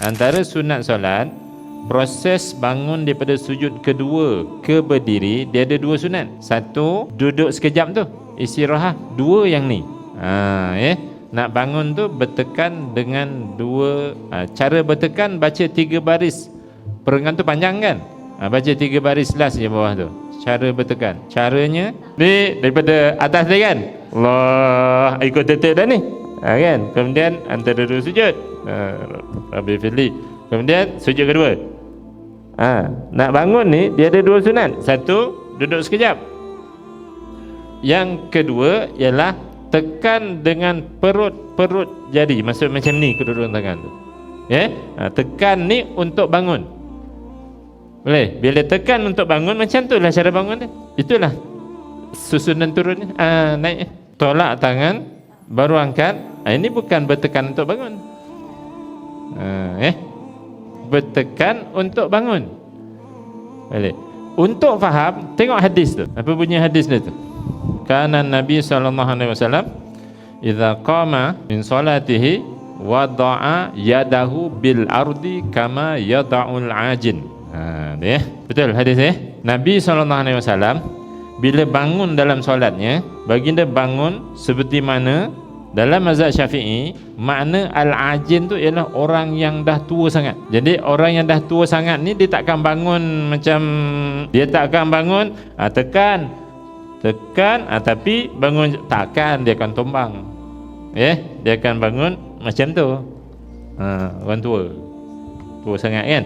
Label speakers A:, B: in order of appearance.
A: Antara sunat solat Proses bangun daripada sujud kedua ke berdiri Dia ada dua sunat. Satu duduk sekejap tu Istirahat. Dua yang ni. Ha, eh? Nak bangun tu bertekan dengan dua ha, Cara bertekan baca tiga baris. Perengan tu panjang kan? Ha, Baca tiga baris last je bawah tu. Cara bertekan. Caranya Ni daripada atas dia kan? Allah Ikut tetap dah ni ha, kan? Kemudian antara dua sujud. Ha, Rabbi Fili Kemudian sujud kedua. Ha, Nak bangun ni Dia ada dua sunat. Satu Duduk sekejap. Yang kedua Ialah Tekan dengan perut-perut jari. Maksud macam ni kedudukan tangan tu. Ya? Ha, Tekan ni untuk bangun. Boleh? Bila tekan untuk bangun Macam tu lah cara bangun dia. Itulah Susunan turun ha, Naik. Tolak tangan Baru angkat ha, Ini bukan bertekan untuk bangun ha, Eh bertekan untuk bangun. Boleh. Untuk faham, tengok hadis tu. Apa bunyi hadis dia tu? Kana Nabi sallallahu alaihi wasallam idza qama min salatihi wada'a yadahu bil ardi kama yada'ul ajin. Ha, dia. Betul hadis eh? Nabi sallallahu alaihi wasallam bila bangun dalam solatnya, baginda bangun seperti mana dalam mazhab Syafi'i, makna al-ajin tu ialah orang yang dah tua sangat. Jadi orang yang dah tua sangat ni dia takkan bangun macam dia takkan bangun ha, tekan tekan ha, tapi bangun takkan dia akan tumbang. Ya, yeah? dia akan bangun macam tu. Ha, orang tua. Tua sangat kan?